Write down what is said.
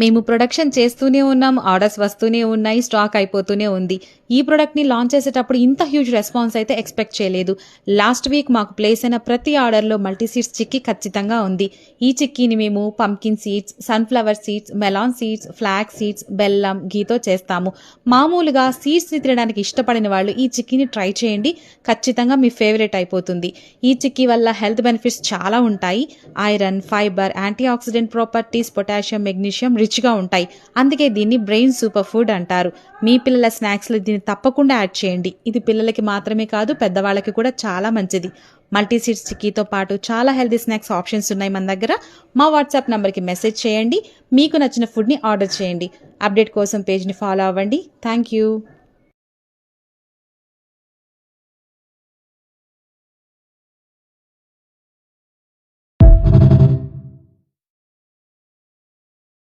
మేము ప్రొడక్షన్ చేస్తూనే ఉన్నాం ఆర్డర్స్ వస్తూనే ఉన్నాయి స్టాక్ అయిపోతూనే ఉంది. ఈ ప్రోడక్ట్ని లాంచ్ చేసేటప్పుడు ఇంత హ్యూజ్ రెస్పాన్స్ అయితే ఎక్స్పెక్ట్ చేయలేదు. లాస్ట్ వీక్ మాకు ప్లేస్ అయిన ప్రతి ఆర్డర్లో మల్టీ సీడ్స్ చిక్కీ ఖచ్చితంగా ఉంది. ఈ చిక్కీని మేము pumpkin seeds sunflower seeds melon seeds flax seeds బెల్లం గీతో చేస్తాము. మామూలుగా సీడ్స్ని తినడానికి ఇష్టపడిన వాళ్ళు ఈ చిక్కీని ట్రై చేయండి. ఖచ్చితంగా మీ ఫేవరెట్ అయిపోతుంది. ఈ చిక్కీ వల్ల హెల్త్ బెనిఫిట్స్ చాలా ఉంటాయి. Iron fibre antioxidant properties potassium magnesium రిచ్గా ఉంటాయి. అందుకే దీన్ని బ్రెయిన్ సూపర్ ఫుడ్ అంటారు. మీ పిల్లల స్నాక్స్లో దీన్ని తప్పకుండా యాడ్ చేయండి. ఇది పిల్లలకి మాత్రమే కాదు పెద్దవాళ్ళకి కూడా చాలా మంచిది. మల్టీ సీడ్స్ చిక్కీతో పాటు చాలా హెల్తీ స్నాక్స్ ఆప్షన్స్ ఉన్నాయి మన దగ్గర. మా వాట్సాప్ నెంబర్కి మెసేజ్ చేయండి. మీకు నచ్చిన ఫుడ్ని ఆర్డర్ చేయండి. అప్డేట్ కోసం పేజ్ని ఫాలో అవ్వండి. Thank you.